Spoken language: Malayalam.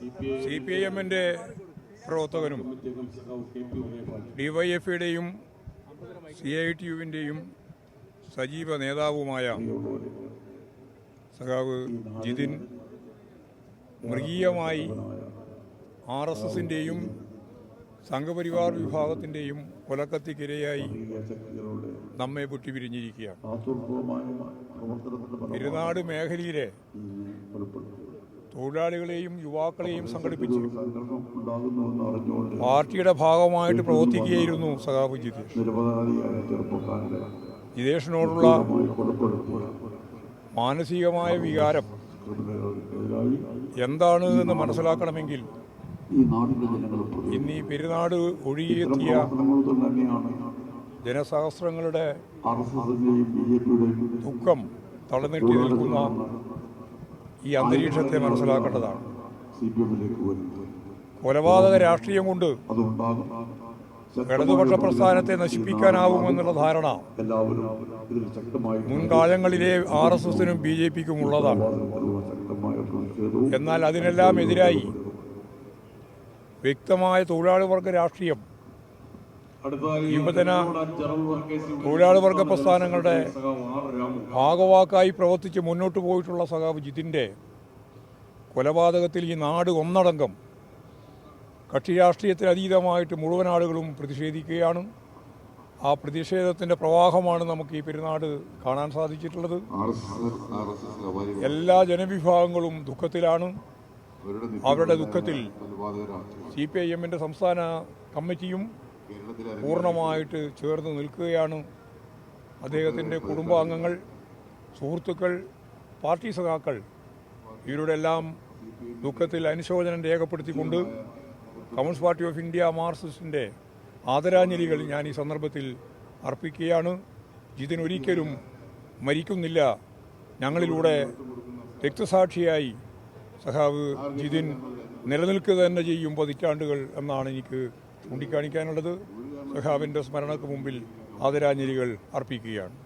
സി പി ഐ എമ്മിന്റെ പ്രവർത്തകനും ഡിവൈഎഫിയുടെയും സി ഐ ടി യുവിന്റെയും സജീവ നേതാവുമായ സഖാവ് ജിതിൻ മൃഗീയമായി ആർ എസ് എസിന്റെയും സംഘപരിവാർ വിഭാഗത്തിന്റെയും കൊലക്കത്തിക്കിരയായി നമ്മെ പൊട്ടിപിരിഞ്ഞിരിക്കുക തിരുനാട് മേഖലയിലെ തൊഴിലാളികളെയും യുവാക്കളെയും സംഘടിപ്പിച്ച്. പാർട്ടിയുടെ ഭാഗമായിട്ട് പ്രവർത്തിക്കുകയായിരുന്നു സഖാബ് ജിതേഷ് ജിതേഷിനോടുള്ള മാനസികമായ വികാരം എന്താണ് എന്ന് മനസ്സിലാക്കണമെങ്കിൽ ഇന്ന് ഈ പെരുന്നാട് ഒഴുകിയെത്തിയ ജനസഹസ്രങ്ങളുടെ ദുഃഖം തളർന്നിട്ട് നിൽക്കുന്ന ഈ അന്തരീക്ഷത്തെ മനസ്സിലാക്കേണ്ടതാണ്. കൊലപാതക രാഷ്ട്രീയം കൊണ്ട് ഇടതുപക്ഷ പ്രസ്ഥാനത്തെ നശിപ്പിക്കാനാവുമെന്നുള്ള ധാരണ മുൻകാലങ്ങളിലെ ആർ എസ് എസിനും ബി ജെ പിക്കും ഉള്ളതാണ്. എന്നാൽ അതിനെല്ലാം എതിരായി വ്യക്തമായ തൊഴിലാളി വർഗ രാഷ്ട്രീയം യുവജന തൊഴിലാളി വർഗ പ്രസ്ഥാനങ്ങളുടെ ഭാഗവാക്കായി പ്രവർത്തിച്ച് മുന്നോട്ട് പോയിട്ടുള്ള സഖാവ് ജിതിന്റെ കൊലപാതകത്തിൽ ഈ നാട് ഒന്നടങ്കം കക്ഷി രാഷ്ട്രീയത്തിന് അതീതമായിട്ട് മുഴുവൻ ആളുകളും പ്രതിഷേധിക്കുകയാണ്. ആ പ്രതിഷേധത്തിന്റെ പ്രവാഹമാണ് നമുക്ക് ഈ പെരുന്നാട് കാണാൻ സാധിച്ചിട്ടുള്ളത്. എല്ലാ ജനവിഭാഗങ്ങളും ദുഃഖത്തിലാണ്. അവരുടെ ദുഃഖത്തിൽ സി പി ഐ എമ്മിന്റെ സംസ്ഥാന കമ്മിറ്റിയും പൂർണമായിട്ട് ചേർന്ന് നിൽക്കുകയാണ് അദ്ദേഹത്തിന്റെ കുടുംബാംഗങ്ങൾ സുഹൃത്തുക്കൾ പാർട്ടി സഖാക്കൾ. ഇവരുടെ എല്ലാം ദുഃഖത്തിൽ അനുശോചനം രേഖപ്പെടുത്തിക്കൊണ്ട് കമ്മ്യൂണിസ്റ്റ് പാർട്ടി ഓഫ് ഇന്ത്യ മാർസിസ്റ്റിന്റെ ആദരാഞ്ജലികൾ ഞാൻ ഈ സന്ദർഭത്തിൽ അർപ്പിക്കുകയാണ്. ഇതിനൊരിക്കലും മരിക്കുന്നില്ല. ഞങ്ങളിലൂടെ രക്തസാക്ഷിയായി സഹാവ് ജിതിൻ നിലനിൽക്കുക തന്നെ ചെയ്യും പതിറ്റാണ്ടുകൾ എന്നാണ് എനിക്ക് ചൂണ്ടിക്കാണിക്കാനുള്ളത് സഖാവിന്റെ സ്മരണക്ക് മുമ്പിൽ ആദരാഞ്ജലികൾ അർപ്പിക്കുകയാണ്.